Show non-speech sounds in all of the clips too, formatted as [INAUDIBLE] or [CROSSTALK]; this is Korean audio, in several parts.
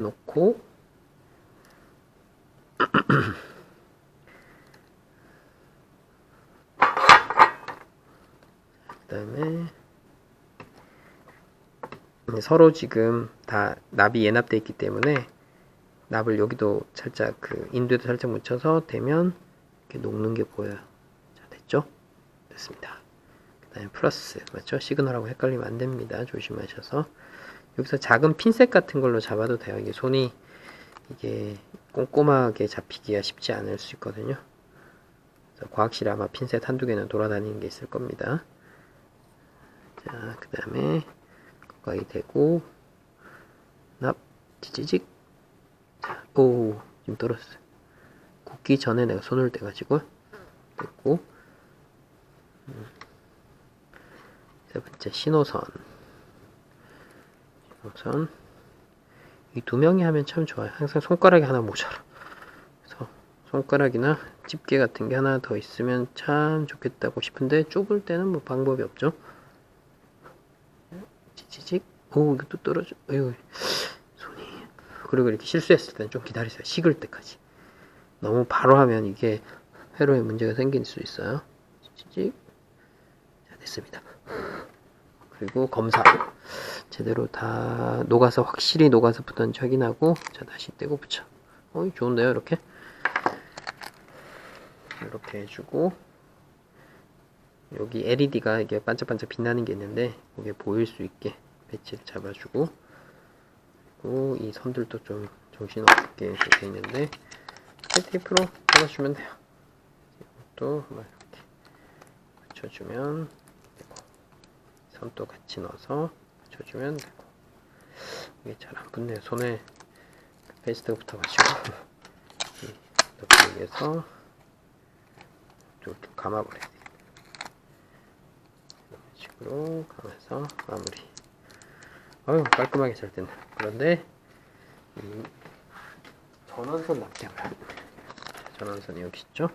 놓고 그다음에 서로 지금 다 납이 예납돼 있기 때문에 납을 여기도 살짝 그 인두에도 살짝 묻혀서 대면 이렇게 녹는 게 보여요. 자 됐죠? 됐습니다. 그다음에 플러스 맞죠? 시그널하고 헷갈리면 안 됩니다. 조심하셔서 여기서 작은 핀셋 같은 걸로 잡아도 돼요. 이게 손이 이게 꼼꼼하게 잡히기가 쉽지 않을 수 있거든요. 과학실에 아마 핀셋 한두 개는 돌아다니는 게 있을 겁니다. 자, 그 다음에 가까이 대고 납 자, 오 지금 떨었어요. 굽기 전에 내가 손을 대가지고 됐고 음. 세 번째 신호선 신호선 이 두 명이 하면 참 좋아요. 항상 손가락이 하나 모자라. 그래서 손가락이나 집게 같은 게 하나 더 있으면 참 좋겠다고 싶은데 좁을 때는 뭐 방법이 없죠. 지지직. 오, 이거 또 떨어져. 어휴, 손이. 그리고 이렇게 실수했을 때는 좀 기다리세요. 식을 때까지. 너무 바로 하면 이게 회로에 문제가 생길 수 있어요. 지직. 자, 됐습니다. 그리고 검사. 제대로 다 녹아서 확실히 녹아서 붙었는지 확인하고 자 다시 떼고 붙여. 어이 좋은데요 이렇게. 이렇게 해주고 여기 LED가 이게 반짝반짝 빛나는 게 있는데 그게 보일 수 있게 배치를 잡아주고 그리고 이 선들도 좀 정신없게 이렇게 있는데 테이프로 잡아주면 돼요. 이것도 이렇게 붙여주면 선도 같이 넣어서 붙여주면 되고 이게 잘 안 붙네요. 손에 페이스트가 붙어가지고 이렇게 위해서 좀 감아버려야 돼요. 이런 식으로 감아서 마무리. 어휴 깔끔하게 잘 됐네. 그런데 이 전원선 납땜을 전원선이 여기 있죠?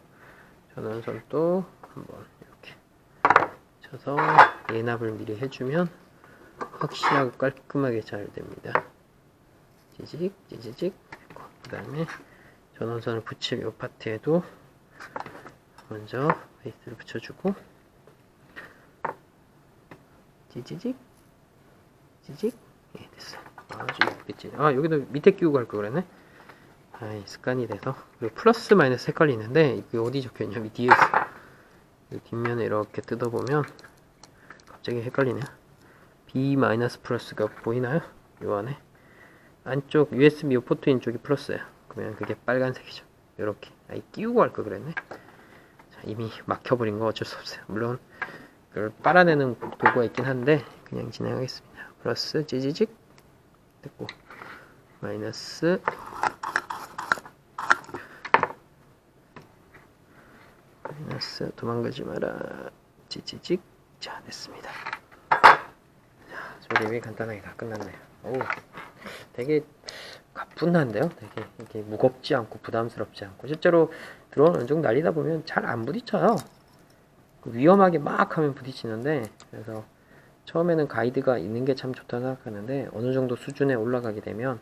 전원선도 한번 이렇게 쳐서 예납을 미리 해주면 확실하고 깔끔하게 잘 됩니다. 지직 지지직. 그 다음에 전원선을 붙일 이 파트에도 먼저 베이스를 붙여주고 지지직 지직. 예 됐어. 아주 예쁘겠지 아 여기도 밑에 끼우고 갈 걸 그랬네. 아이 습관이 돼서. 그리고 플러스 마이너스 헷갈리는데 이게 어디 적혀있냐면 뒤에 있어. 이 뒷면에 이렇게 뜯어보면 갑자기 헷갈리네 요 B 마이너스 플러스가 보이나요? 요 안에? 안쪽 USB 포트인 쪽이 플러스예요. 그러면 그게 빨간색이죠. 이렇게. 아이 끼우고 갈걸 그랬네. 자, 이미 막혀버린 거 어쩔 수 없어요. 물론 그걸 빨아내는 도구가 있긴 한데 그냥 진행하겠습니다. 플러스 찌지직. 됐고. 마이너스. 마이너스. 도망가지 마라. 찌찌직. 자 됐습니다. 자 조립이 간단하게 다 끝났네요. 오 되게 가뿐한데요? 되게 이게 무겁지 않고 부담스럽지 않고. 실제로 드론 정도 날리다 보면 잘 안 부딪혀요. 위험하게 막 하면 부딪히는데 그래서 처음에는 가이드가 있는 게 참 좋다고 생각하는데 어느 정도 수준에 올라가게 되면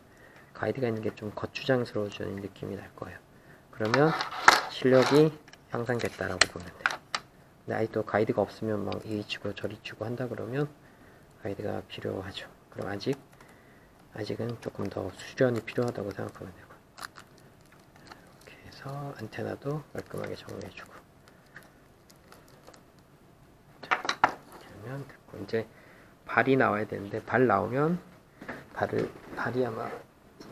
가이드가 있는 게 좀 거추장스러워지는 느낌이 날 거예요. 그러면 실력이 향상됐다라고 보면 돼요. 근데 아직도 가이드가 없으면 막 이리 치고 저리 치고 한다 그러면 가이드가 필요하죠. 그럼 아직 아직은 조금 더 수련이 필요하다고 생각하면 되고. 이렇게 해서 안테나도 깔끔하게 정리해주고. 자, 그러면 됐고 이제 발이 나와야 되는데 발 나오면 발을 발이 아마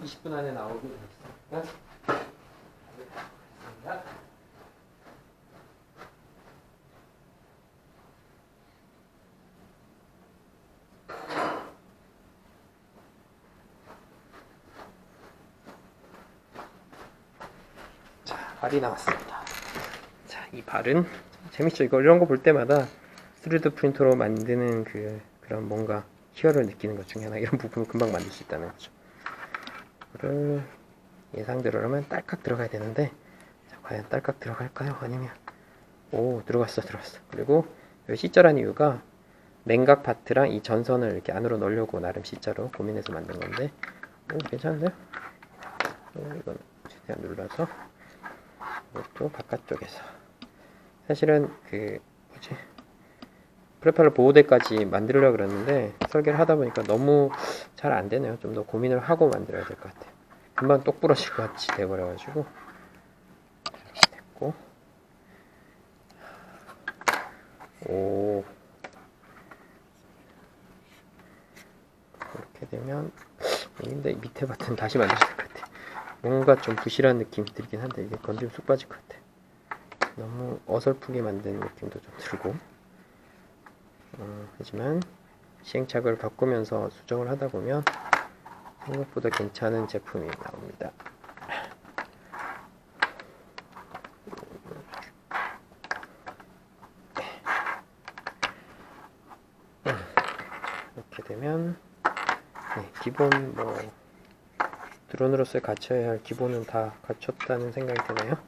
20분 안에 나오게 돼 있으니까 발을 발이 나왔습니다. 자, 이 발은 재밌죠. 이거 이런 거 볼 때마다 3D 프린터로 만드는 그 그런 뭔가 희열을 느끼는 것 중에 하나 이런 [LAUGHS] 부분을 금방 만들 수 있다는 거죠. 이거를 예상대로라면 딸깍 들어가야 되는데 자, 과연 딸깍 들어갈까요? 아니면 오 들어갔어 들어갔어. 그리고 이 C자란 이유가 냉각 파트랑 이 전선을 이렇게 안으로 넣으려고 나름 C자로 고민해서 만든 건데 오, 괜찮은데요? 오, 이건 최대한 눌러서 이것도 바깥쪽에서 사실은 그 뭐지 프로펠러 보호대까지 만들려고 그랬는데 설계를 하다 보니까 너무 잘 안 되네요. 좀 더 고민을 하고 만들어야 될 것 같아요. 금방 똑 부러질 것 같이 돼버려 가지고 이렇게 됐고 오 이렇게 되면 근데 밑에 버튼 다시 될것 같아. 뭔가 좀 부실한 느낌이 들긴 한데 이게 건드리면 쑥 빠질 것 같아. 너무 어설프게 만든 느낌도 좀 들고 어, 하지만 시행착오를 겪으면서 수정을 하다 보면 생각보다 괜찮은 제품이 나옵니다. 이렇게 되면 네, 기본 뭐 드론으로서 갖춰야 할 기본은 다 갖췄다는 생각이 드네요.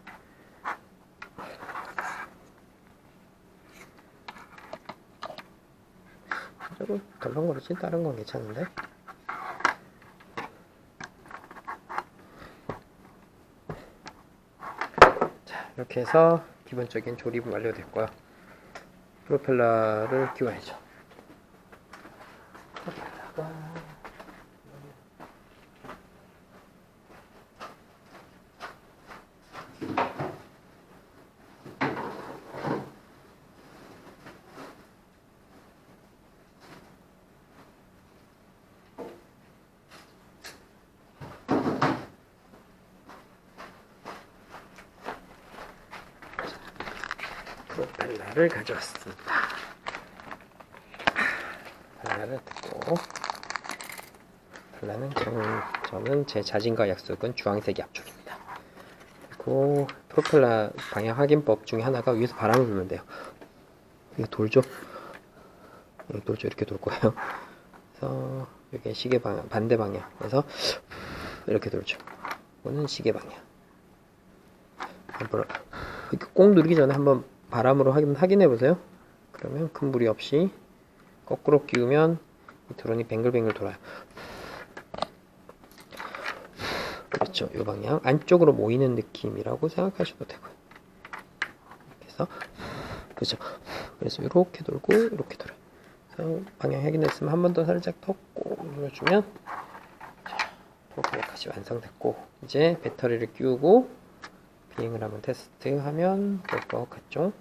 조금 덜렁거리지? 다른 건 괜찮은데? 자 이렇게 해서 기본적인 조립은 완료됐고요. 프로펠러를 끼워야죠 프로펠러를 가져왔습니다. 프로펠러를 듣고 프로펠러는 저는, 저는 제 자신과 약속은 주황색이 앞쪽입니다. 그리고 프로펠러 방향 확인법 중에 하나가 위에서 바람을 불면 돼요. 이거 돌죠? 이거 돌죠? 이렇게 돌 거예요. 그래서 이게 시계 방향 반대 방향. 그래서 이렇게 돌죠. 이거는 시계 방향. 한번 꼭 누르기 전에 한번 바람으로 확인, 확인해 보세요. 그러면 큰 무리 없이 거꾸로 끼우면 이 드론이 뱅글뱅글 돌아요. 그렇죠. 이 방향 안쪽으로 모이는 느낌이라고 생각하셔도 되고요. 이렇게 해서 그렇죠. 그래서 이렇게 돌고 이렇게 돌아요. 그래서 방향 확인했으면 한 번 더 살짝 더꼭 눌러주면 자, 프로펠러까지 완성됐고 이제 배터리를 끼우고 비행을 한번 테스트하면 될 것 같죠?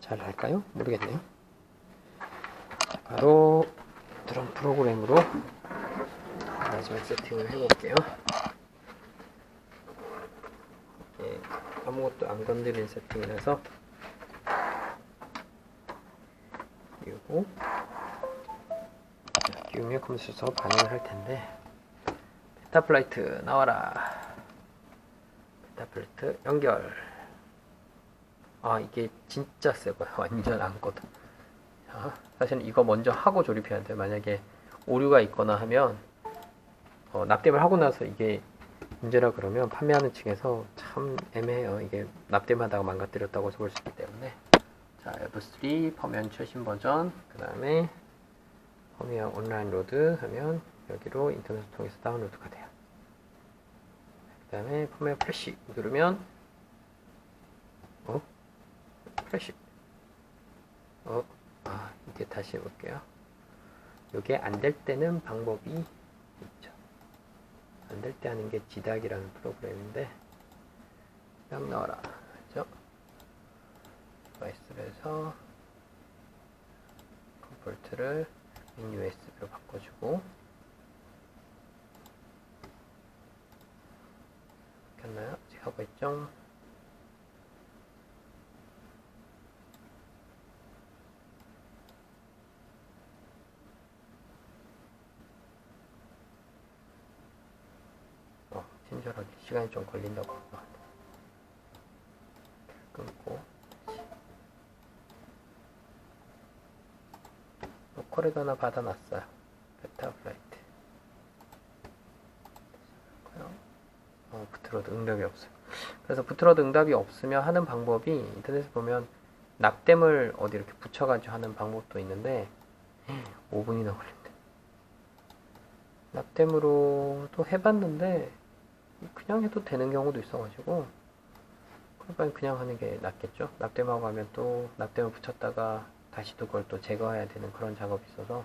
잘 할까요? 모르겠네요. 자, 바로 드론 프로그램으로 마지막 세팅을 해볼게요. 예, 아무것도 안 건드린 세팅이라서 자, 끼우면 컴퓨터에서 반응을 할 텐데 베타 플라이트 나와라. 타블레트 연결. 아 이게 진짜 세고요. [LAUGHS] 완전 안 거든 자, 사실은 이거 먼저 하고 조립해야 돼요. 만약에 오류가 있거나 하면 어, 납땜을 하고 나서 이게 문제라 그러면 판매하는 측에서 참 애매해요. 이게 납땜하다가 망가뜨렸다고 볼수 있기 때문에. 자 여브3 펌웨어 최신 버전. 그 다음에 펌웨어 온라인 로드 하면 여기로 인터넷 통해서 다운로드가 돼요. 그 다음에 펌웨어 플래시 누르면 어? 플래시 어? 아 이게 다시 해볼게요 이게 안 될 때는 방법이 있죠 안 될 때 하는 게 지닥이라는 프로그램인데 딱 나와라 그죠? 디바이스를 해서 컴포트를 USB로 바꿔주고 켰나요? 지금 하고 있죠? 어, 친절하게 시간이 좀 걸린다고 아, 끊고 로컬에도 하나 받아놨어요 베타 플라이트 어, 부트로드 응답이 없어요. 그래서 부트로드 응답이 없으면 하는 방법이 인터넷에 보면 납땜을 어디 이렇게 붙여가지고 하는 방법도 있는데 5분이나 걸린대. 납땜으로도 해봤는데 그냥 해도 되는 경우도 있어가지고 그러면 그냥 하는 게 낫겠죠. 납땜하고 하면 또 납땜을 붙였다가 다시 또 그걸 또 제거해야 되는 그런 작업이 있어서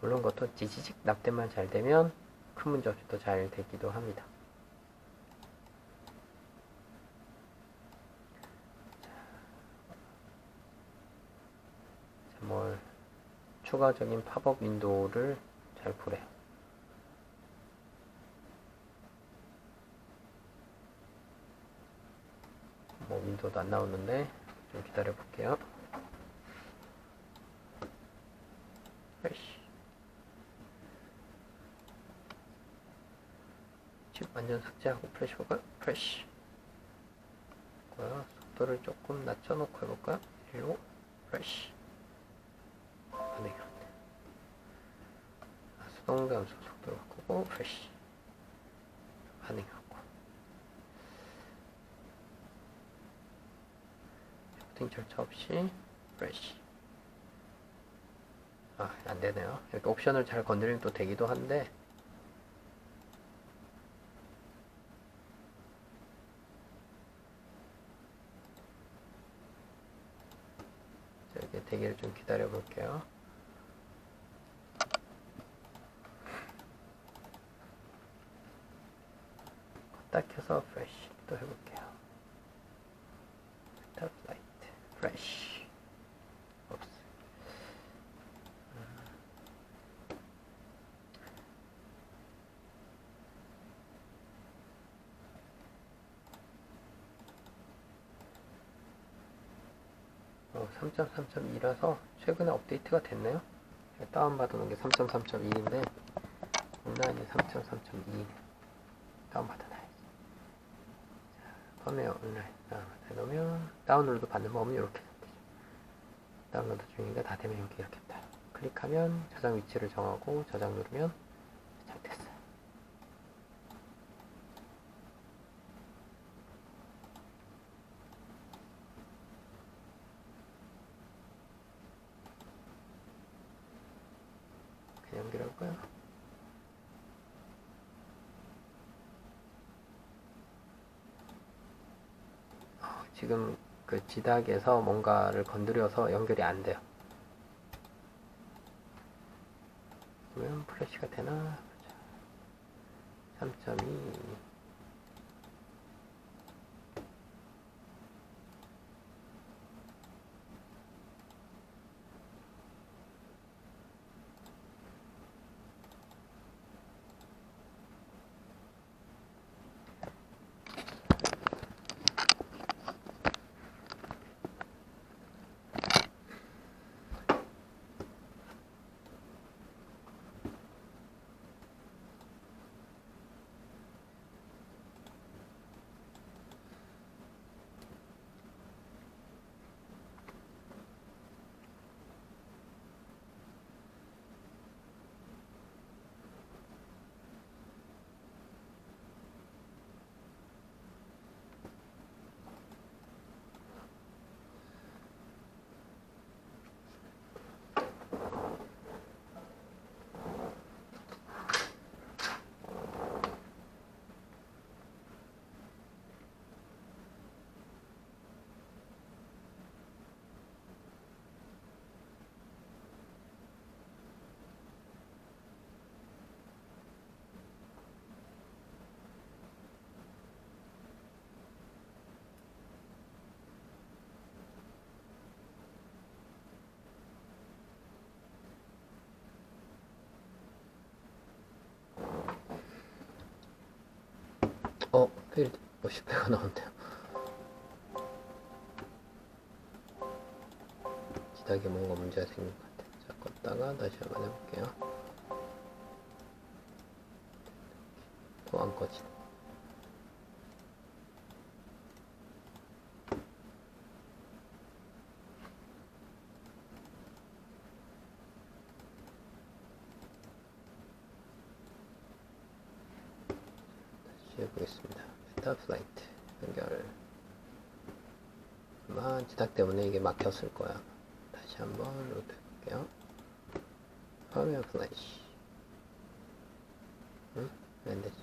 물론 그것도 지지직 납땜만 잘 되면 큰 문제 없이 또 잘 되기도 합니다. 자, 뭘 추가적인 팝업 윈도우를 잘 보래요. 뭐 윈도우도 안 나오는데 좀 기다려 볼게요. 칩 완전 삭제하고 프레쉬 볼까요? 프레쉬. 고요 속도를 조금 낮춰놓고 해볼까요? 1로 프레쉬. 아, 수동 감소 속도를 바꾸고. 반응이 없고. 슈팅 절차 없이 프레쉬. 아, 안 되네요. 이렇게 옵션을 잘 건드리면 또 되기도 한데, 자, 이렇게 대기를 좀 기다려 볼게요. 딱 켜서 프레쉬 또 해볼게요. 탑 라이트 프레쉬 없어. 어, 3.3.2라서 최근에 업데이트가 됐네요. 다운받아 놓은 게 3.3.2인데 온라인이 3.3.2 다운받아 놔야지. 자, 펌웨어 온라인 다운받아 놓으면 다운로드 받는 법은 이렇게 되죠. 다운로드 중인데 다 되면 여기 이렇게 떠요. 클릭하면 저장 위치를 정하고 저장 누르면 저장됐어요. 그냥 연결할까요? 어, 지금 그 지닥에서 뭔가를 건드려서 연결이 안 돼요. 그러면 플래시가 되나? 3.2 어, 필드 50배가 나온대요. 지닥에 뭔가 문제가 생긴 것 같아요. 자, 껐다가 다시 한번 해볼게요. 또 안 꺼지네. 다시 해보겠습니다. 메타 플라이트 연결. 아마 지닥 때문에 이게 막혔을 거야. 다시 한번 로드 해볼게요. 펌웨어 플래시. 응? 안 되지.